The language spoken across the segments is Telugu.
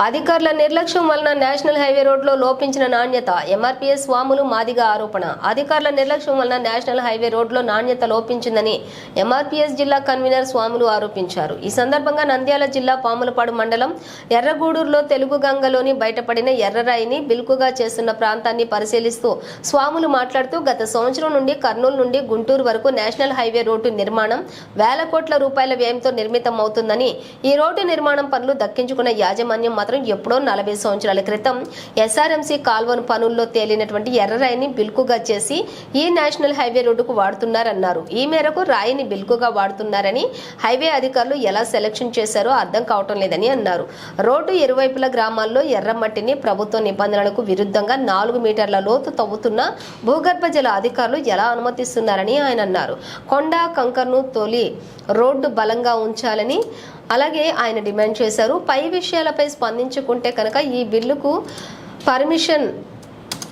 అధికారుల నిర్లక్ష్యం వలన నేషనల్ హైవే రోడ్లో లోపించిన నాణ్యత ఎంఆర్పీఎస్ స్వాములు మాదిగా ఆరోపణ. అధికారుల నిర్లక్ష్యం వలన నేషనల్ హైవే రోడ్లో నాణ్యత లోపించిందని ఎంఆర్పీఎస్ జిల్లా కన్వీనర్ స్వాములు ఆరోపించారు. ఈ సందర్భంగా నంద్యాల జిల్లా పాములపాడు మండలం ఎర్రగూడూరులో తెలుగు గంగలోని బయటపడిన ఎర్రరాయిని బిల్కుగా చేస్తున్న ప్రాంతాన్ని పరిశీలిస్తూ స్వాములు మాట్లాడుతూ గత సంవత్సరం నుండి కర్నూలు నుండి గుంటూరు వరకు నేషనల్ హైవే రోడ్డు నిర్మాణం వేల కోట్ల రూపాయల వ్యయంతో నిర్మితం అవుతుందని ఈ రోడ్డు నిర్మాణం పనులు దక్కించుకున్న యాజమాన్యం మాత్రం ఎప్పుడో నలభై సంవత్సరాల క్రితం ఎస్ఆర్ఎంసీ కాల్వను పనుల్లో తేలినటువంటి ఎర్ర రాయిని బిల్కుగా చేసి ఈ నేషనల్ హైవే రోడ్డుకు వాడుతున్నారన్నారు. ఈ మేరకు రాయిని బిల్కుగా వాడుతున్నారని హైవే అధికారులు ఎలా సెలక్షన్ చేశారో అర్థం కావటం లేదని అన్నారు. రోడ్డు ఇరువైపుల గ్రామాల్లో ఎర్రమట్టిని ప్రభుత్వ నిబంధనలకు విరుద్ధంగా నాలుగు మీటర్ల లోతు తవ్వుతున్న భూగర్భ జల అధికారులు ఎలా అనుమతిస్తున్నారని ఆయన అన్నారు. కొండ కంకర్ను తొలి రోడ్డు బలంగా ఉంచాలని అలాగే ఆయన డిమాండ్ చేశారు. పై విషయాలపై అందించుకుంటే కనుక ఈ బిల్లుకు పర్మిషన్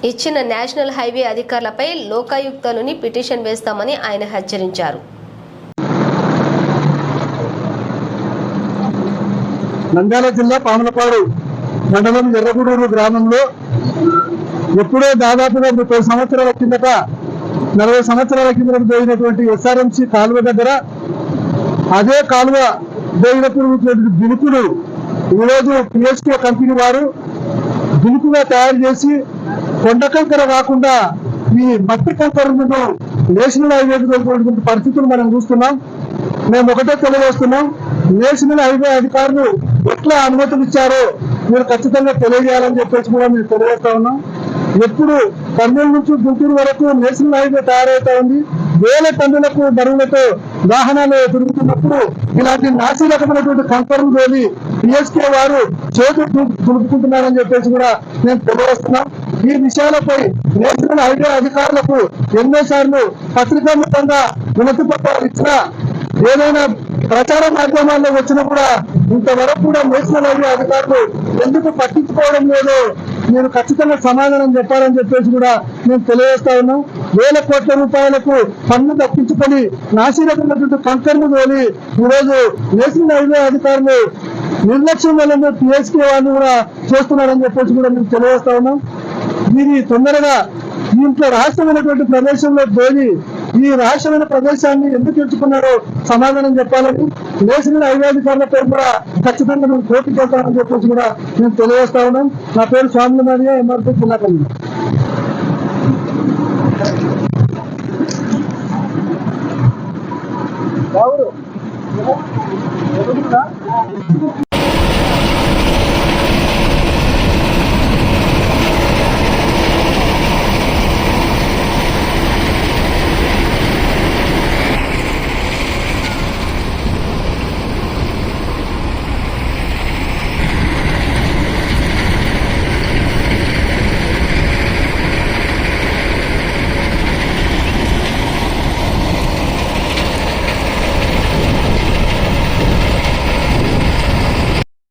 ఇచ్చిన నేషనల్ హైవే అధికారులపై లోకాయుక్తలని పిటిషన్ వేస్తామని ఆయన హెచ్చరించారు. నంద్యాల జిల్లా పాములపాడు మండలం ఎర్రగూడూరు గ్రామంలో ఎప్పుడో దాదాపుగా ముప్పై సంవత్సరాల కిందట నలభై సంవత్సరాల కిందట పోయినటువంటి ఎస్ఆర్ఎంసీ కాలువ దగ్గర అదే కాలువ పోయినప్పుడు బిలుకులు ఈరోజు పిహెచ్కే కంపెనీ వారు దులుపుగా తయారు చేసి కొండ కంకర కాకుండా ఈ మట్టి కంకరను నేషనల్ హైవే వెళ్ళినటువంటి పరిస్థితులు మనం చూస్తున్నాం. మేము ఒకటే తెలియజేస్తున్నాం. నేషనల్ హైవే అధికారులు ఎట్లా అనుమతులు ఇచ్చారో మీరు ఖచ్చితంగా తెలియజేయాలని చెప్పేసి కూడా మేము తెలియజేస్తా ఉన్నాం. ఎప్పుడు కర్నూలు నుంచి గుంటూరు వరకు నేషనల్ హైవే తయారవుతా ఉంది వేల టన్నులకు బరువులతో వాహనాలు తిరుగుతున్నప్పుడు ఇలాంటి నాసి రకమైనటువంటి కంకర్లు తోలి పిఎస్కే వారు చేతులు దు- దులుపుకుంటున్నారని చెప్పేసి కూడా నేను తెలియజేస్తున్నాం. ఈ విషయాలపై నేషనల్ హైవే అధికారులకు ఎన్నోసార్లు పత్రికాముఖంగా వినతి పత్రాలు ఇచ్చినా ఏదైనా ప్రచార మాధ్యమాల్లో వచ్చినా కూడా ఇంతవరకు కూడా నేషనల్ హైవే అధికారులు ఎందుకు పట్టించుకోవడం లేదో నేను ఖచ్చితంగా సమాధానం చెప్పాలని చెప్పేసి కూడా మేము తెలియజేస్తా ఉన్నాం. వేల కోట్ల రూపాయలకు పన్ను తప్పించుకొని నాశీరకమైనటువంటి కంకర్ను తోలి ఈరోజు నేషనల్ హైవే అధికారులు నిర్లక్ష్యం వల్ల పిఎస్కే వాళ్ళు కూడా చేస్తున్నారని చెప్పేసి కూడా మేము తెలియజేస్తా ఉన్నాం. దీని తొందరగా దీంట్లో రహస్యమైనటువంటి ప్రదేశంలో పోయి ఈ రాష్ట్రమైన ప్రదేశాన్ని ఎందుకు ఎంచుకున్నారో సమాధానం చెప్పాలని నేషనల్ హైవే పేరు కూడా ఖచ్చితంగా మేము కోర్టుకు వెళ్తామని చెప్పేసి కూడా మేము తెలియజేస్తా ఉన్నాం. నా పేరు స్వామి మరియా ఎంఆర్పీ జిల్లా కమిటీ ఎవరు?